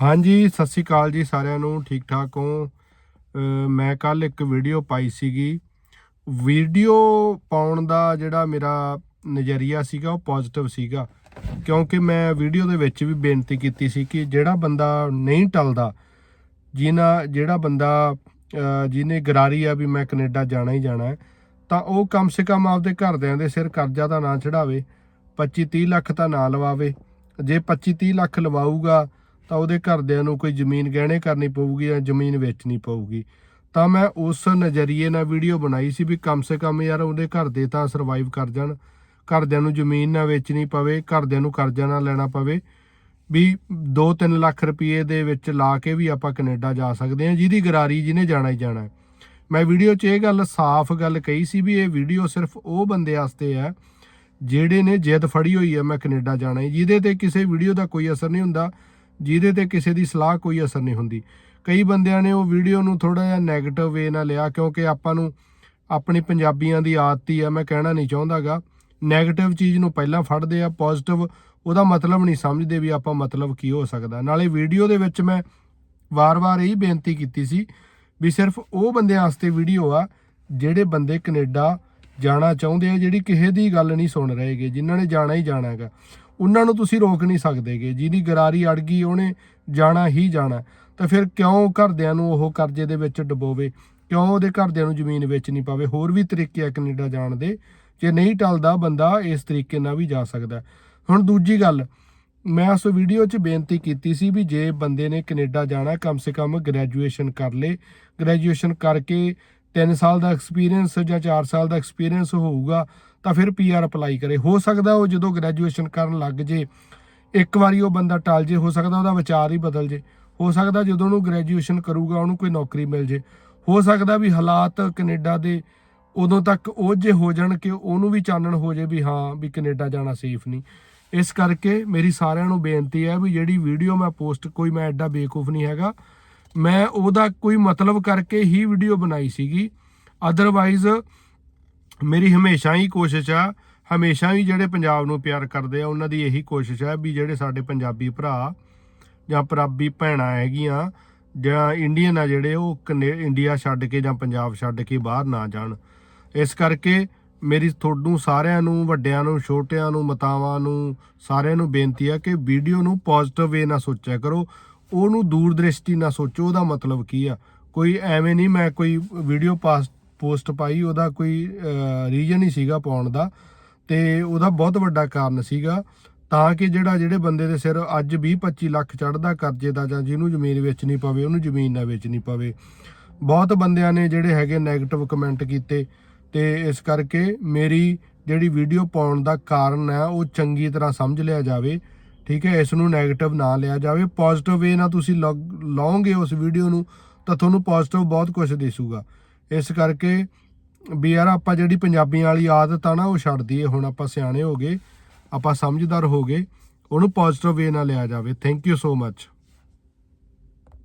ਹਾਂਜੀ, ਸਤਿ ਸ੍ਰੀ ਅਕਾਲ ਜੀ ਸਾਰਿਆਂ ਨੂੰ, ਠੀਕ ਠਾਕ ਹੋ? ਮੈਂ ਕੱਲ ਇੱਕ ਵੀਡੀਓ ਪਾਈ ਸੀਗੀ। ਵੀਡੀਓ ਪਾਉਣ ਦਾ ਜਿਹੜਾ ਮੇਰਾ ਨਜ਼ਰੀਆ ਸੀਗਾ, ਉਹ ਪੋਜ਼ਿਟਿਵ ਸੀਗਾ। ਕਿਉਂਕਿ ਮੈਂ ਵੀਡੀਓ ਦੇ ਵਿੱਚ ਵੀ ਬੇਨਤੀ ਕੀਤੀ ਸੀ ਕਿ ਜਿਹੜਾ ਬੰਦਾ ਨਹੀਂ ਟਲਦਾ ਜਿਨ੍ਹਾਂ ਜਿਹੜਾ ਬੰਦਾ ਜਿਹਨੇ ਗਰਾਰੀ ਆ ਵੀ ਮੈਂ ਕੈਨੇਡਾ ਜਾਣਾ ਹੀ ਜਾਣਾ ਤਾਂ ਉਹ ਕਮ ਸੇ ਕਮ ਆਪਦੇ ਘਰਦਿਆਂ ਦੇ ਸਿਰ ਕਰਜ਼ਾ ਤਾਂ ਨਾ ਚੜਾਵੇ 25 30 ਲੱਖ ਤਾਂ ਨਾ ਲਵਾਵੇ। ਜੇ 25 30 ਲੱਖ ਲਵਾਊਗਾ ਤਾਂ ਉਹਦੇ ਘਰਦਿਆਂ ਨੂੰ ਕੋਈ ਜ਼ਮੀਨ ਗਹਿਣੇ ਕਰਨੀ ਪਊਗੀ ਜਾਂ ਜ਼ਮੀਨ ਵੇਚਣੀ ਪਊਗੀ। ਤਾਂ ਮੈਂ ਉਸ ਨਜ਼ਰੀਏ ਨਾਲ ਵੀਡੀਓ ਬਣਾਈ ਸੀ ਵੀ ਕਮ ਸੇ ਕਮ ਯਾਰ ਉਹਦੇ ਘਰ ਦੇ ਤਾਂ ਸਰਵਾਈਵ ਕਰ ਜਾਣ। ਘਰਦਿਆਂ ਨੂੰ ਜ਼ਮੀਨ ਨਾ ਵੇਚਣੀ ਪਵੇ, ਘਰਦਿਆਂ ਨੂੰ ਕਰਜ਼ਾ ਨਾ ਲੈਣਾ ਪਵੇ। ਵੀ 2-3 ਲੱਖ ਰੁਪਏ ਦੇ ਵਿੱਚ ਲਾ ਕੇ ਵੀ ਆਪਾਂ ਕੈਨੇਡਾ ਜਾ ਸਕਦੇ ਹਾਂ, ਜਿਹਦੀ ਗਰਾਰੀ ਜਿਹਨੇ ਜਾਣਾ ਹੀ ਜਾਣਾ ਹੈ। ਮੈਂ ਵੀਡੀਓ 'ਚ ਇਹ ਗੱਲ ਸਾਫ਼ ਗੱਲ ਕਹੀ ਸੀ ਵੀ ਇਹ ਵੀਡੀਓ ਸਿਰਫ ਉਹ ਬੰਦੇ ਵਾਸਤੇ ਹੈ, ਜਿਹੜੇ ਨੇ ਜਿੱਦ ਫੜੀ ਹੋਈ ਹੈ ਮੈਂ ਕੈਨੇਡਾ ਜਾਣਾ ਹੈ। ਜਿਹਦੇ ਤੇ ਕਿਸੇ ਵੀਡੀਓ ਦਾ ਕੋਈ ਅਸਰ ਨਹੀਂ ਹੁੰਦਾ। ਜਿਹਦੇ ਤੇ ਕਿਸੇ ਦੀ ਸਲਾਹ ਕੋਈ ਅਸਰ ਨਹੀਂ ਹੁੰਦੀ। ਕਈ ਬੰਦਿਆਂ ਨੇ ਉਹ ਵੀਡੀਓ ਨੂੰ ਥੋੜਾ ਜਿਹਾ 네ਗੇਟਿਵ ਵੇ ਨਾਲ ਲਿਆ, ਕਿਉਂਕਿ ਆਪਾਂ ਨੂੰ ਆਪਣੀ ਪੰਜਾਬੀਆਂ ਦੀ ਆਦਤ ਹੀ ਆ, ਮੈਂ ਕਹਿਣਾ ਨਹੀਂ ਚਾਹੁੰਦਾਗਾ। 네ਗੇਟਿਵ ਚੀਜ਼ ਨੂੰ ਪਹਿਲਾਂ ਫੜਦੇ ਆ ਪੋਜ਼ਿਟਿਵ ਉਹਦਾ ਮਤਲਬ ਨਹੀਂ ਸਮਝਦੇ ਵੀ ਆਪਾਂ ਮਤਲਬ ਕੀ ਹੋ ਸਕਦਾ। ਨਾਲੇ ਵੀਡੀਓ ਦੇ ਵਿੱਚ ਮੈਂ ਵਾਰ-ਵਾਰ ਇਹ ਬੇਨਤੀ ਕੀਤੀ ਸੀ ਵੀ ਸਿਰਫ ਉਹ ਬੰਦਿਆਂ ਵਾਸਤੇ ਵੀਡੀਓ ਆ, ਜਿਹੜੇ ਬੰਦੇ ਕੈਨੇਡਾ ਜਾਣਾ ਚਾਹੁੰਦੇ ਆ, ਜਿਹੜੀ ਕਿਸੇ ਦੀ ਗੱਲ ਨਹੀਂ ਸੁਣ ਰਹੇਗੇ ਜਿਨ੍ਹਾਂ ਨੇ ਜਾਣਾ ਹੀ ਜਾਣਾ ਹੈਗਾ। ਉਹਨਾਂ ਨੂੰ ਤੁਸੀਂ ਰੋਕ ਨਹੀਂ ਸਕਦੇਗੇ ਜਿਹਦੀ ਗਰਾਰੀ ਅੜ ਗਈ, ਉਹਨੇ ਜਾਣਾ ਹੀ ਜਾਣਾ। ਤਾਂ ਫਿਰ ਕਿਉਂ ਘਰਦਿਆਂ ਨੂੰ ਉਹ ਕਰਜ਼ੇ ਦੇ ਵਿੱਚ ਡਬੋਵੇ? ਕਿਉਂ ਉਹਦੇ ਘਰਦਿਆਂ ਨੂੰ ਜ਼ਮੀਨ ਵੇਚਣੀ ਪਾਵੇ? ਹੋਰ ਵੀ ਤਰੀਕੇ ਆ ਕੈਨੇਡਾ ਜਾਣ ਦੇ। ਜੇ ਨਹੀਂ ਟਲਦਾ ਬੰਦਾ, ਇਸ ਤਰੀਕੇ ਨਾਲ ਵੀ ਜਾ ਸਕਦਾ ਹੁਣ ਦੂਜੀ ਗੱਲ, ਮੈਂ ਉਸ ਵੀਡੀਓ 'ਚ ਬੇਨਤੀ ਕੀਤੀ ਸੀ ਵੀ ਜੇ ਬੰਦੇ ਨੇ ਕੈਨੇਡਾ ਜਾਣਾ, ਕਮ ਸੇ ਕਮ ਗ੍ਰੈਜੂਏਸ਼ਨ ਕਰ ਲੇ। ਗ੍ਰੈਜੂਏਸ਼ਨ ਕਰਕੇ 3 ਸਾਲ ਦਾ ਐਕਸਪੀਰੀਅੰਸ ਜਾਂ 4 ਸਾਲ ਦਾ ਐਕਸਪੀਰੀਅੰਸ ਹੋਊਗਾ, ਤਾਂ ਫਿਰ ਪੀਆਰ ਅਪਲਾਈ ਕਰੇ। ਹੋ ਸਕਦਾ ਉਹ ਜਦੋਂ ਗ੍ਰੈਜੂਏਸ਼ਨ ਕਰਨ ਲੱਗ ਜੇ, ਇੱਕ ਵਾਰੀ ਉਹ ਬੰਦਾ ਟਲ ਜੇ, ਹੋ ਸਕਦਾ ਉਹਦਾ ਵਿਚਾਰ ਹੀ ਬਦਲ ਜੇ। ਹੋ ਸਕਦਾ ਜਦੋਂ ਉਹਨੂੰ ਗ੍ਰੈਜੂਏਸ਼ਨ ਕਰੂਗਾ, ਉਹਨੂੰ ਕੋਈ ਨੌਕਰੀ ਮਿਲ ਜੇ। ਹੋ ਸਕਦਾ ਵੀ ਹਾਲਾਤ ਕੈਨੇਡਾ ਦੇ ਉਦੋਂ ਤੱਕ ਉਹ ਜੇ ਹੋ ਜਾਣ ਕਿ ਉਹਨੂੰ ਵੀ ਚਾਨਣ ਹੋ ਜੇ ਵੀ ਹਾਂ, ਵੀ ਕੈਨੇਡਾ ਜਾਣਾ ਸੇਫ ਨਹੀਂ। ਇਸ ਕਰਕੇ ਮੇਰੀ ਸਾਰਿਆਂ ਨੂੰ ਬੇਨਤੀ ਹੈ ਵੀ ਜਿਹੜੀ ਵੀਡੀਓ ਮੈਂ ਪੋਸਟ ਕੋਈ ਮੈਂ ਐਡਾ ਬੇਕੂਫ ਨਹੀਂ ਹੈਗਾ ਮੈਂ ਉਹਦਾ ਕੋਈ ਮਤਲਬ ਕਰਕੇ ਹੀ ਵੀਡੀਓ ਬਣਾਈ ਸੀਗੀ। ਅਦਰਵਾਈਜ਼ ਮੇਰੀ ਹਮੇਸ਼ਾ ਹੀ ਕੋਸ਼ਿਸ਼ ਆ, ਹਮੇਸ਼ਾ ਹੀ ਜਿਹੜੇ ਪੰਜਾਬ ਨੂੰ ਪਿਆਰ ਕਰਦੇ ਆ, ਉਹਨਾਂ ਦੀ ਇਹੀ ਕੋਸ਼ਿਸ਼ ਆ ਵੀ ਜਿਹੜੇ ਸਾਡੇ ਪੰਜਾਬੀ ਭਰਾ ਜਾਂ ਪੰਜਾਬੀ ਭੈਣਾਂ ਹੈਗੀਆਂ, ਜਾਂ ਇੰਡੀਅਨ ਆ ਜਿਹੜੇ ਉਹ ਕਨੇ- ਇੰਡੀਆ ਛੱਡ ਕੇ ਜਾਂ ਪੰਜਾਬ ਛੱਡ ਕੇ ਬਾਹਰ ਨਾ ਜਾਣ। ਇਸ ਕਰਕੇ ਮੇਰੀ ਤੁਹਾਨੂੰ ਸਾਰਿਆਂ ਨੂੰ, ਵੱਡਿਆਂ ਨੂੰ, ਛੋਟਿਆਂ ਨੂੰ, ਮਤਾਵਾਂ ਨੂੰ ਸਾਰਿਆਂ ਨੂੰ ਬੇਨਤੀ ਹੈ ਕਿ ਵੀਡੀਓ ਨੂੰ ਪੋਜ਼ਿਟਿਵ ਵੇ ਨਾਲ ਸੋਚਿਆ ਕਰੋ। ਉਹਨੂੰ ਦੂਰ ਦ੍ਰਿਸ਼ਟੀ ਨਾਲ ਸੋਚੋ, ਉਹਦਾ ਮਤਲਬ ਕੀ ਆ? ਕੋਈ ਐਵੇਂ ਨਹੀਂ, ਮੈਂ ਕੋਈ ਵੀਡੀਓ ਪਾਸ ਪੋਸਟ ਪਾਈ, ਉਹਦਾ ਕੋਈ ਰੀਜਨ ਹੀ ਸੀਗਾ ਪਾਉਣ ਦਾ ਤੇ ਉਹਦਾ ਬਹੁਤ ਵੱਡਾ ਕਾਰਨ ਸੀਗਾ। ਤਾਂ ਕਿ ਜਿਹੜਾ, ਜਿਹੜੇ ਬੰਦੇ ਦੇ ਸਿਰ ਅੱਜ 20 25 ਲੱਖ ਚੜਦਾ ਕਰਜ਼ੇ ਦਾ ਜਾਂ ਜਿਹਨੂੰ ਜ਼ਮੀਨ ਵੇਚਣੀ ਪਵੇ, ਉਹਨੂੰ ਜ਼ਮੀਨ ਨਾ ਵੇਚਣੀ ਪਵੇ। ਬਹੁਤ ਬੰਦਿਆਂ ਨੇ ਜਿਹੜੇ ਹੈਗੇ 네ਗੇਟਿਵ ਕਮੈਂਟ ਕੀਤੇ ਤੇ ਇਸ ਕਰਕੇ ਮੇਰੀ ਜਿਹੜੀ ਵੀਡੀਓ ਪਾਉਣ ਦਾ ਕਾਰਨ ਹੈ, ਉਹ ਚੰਗੀ ਤਰ੍ਹਾਂ ਸਮਝ ਲਿਆ ਜਾਵੇ। ਠੀਕ ਹੈ, ਇਸ ਨੂੰ 네ਗੇਟਿਵ ਨਾ ਲਿਆ ਜਾਵੇ। ਪੋਜ਼ਿਟਿਵ ਵੇ ਨਾਲ ਤੁਸੀਂ ਲਓ- ਲਓਗੇ ਉਸ ਵੀਡੀਓ ਨੂੰ, ਤਾਂ ਤੁਹਾਨੂੰ ਪੋਜ਼ਿਟਿਵ ਬਹੁਤ ਕੁਝ ਦਿਸੂਗਾ। ਇਸ ਕਰਕੇ ਵੀ ਯਾਰ ਆਪਾਂ ਜਿਹੜੀ ਪੰਜਾਬੀਆਂ ਵਾਲੀ ਆਦਤ ਆ ਨਾ, ਉਹ ਛੱਡ ਦਈਏ। ਹੁਣ ਆਪਾਂ ਸਿਆਣੇ ਹੋ ਗਏ, ਆਪਾਂ ਸਮਝਦਾਰ ਹੋ ਗਏ, ਉਹਨੂੰ ਪੋਜ਼ਿਟਿਵ ਵੇ ਨਾਲ ਲਿਆ ਜਾਵੇ। Thank you so much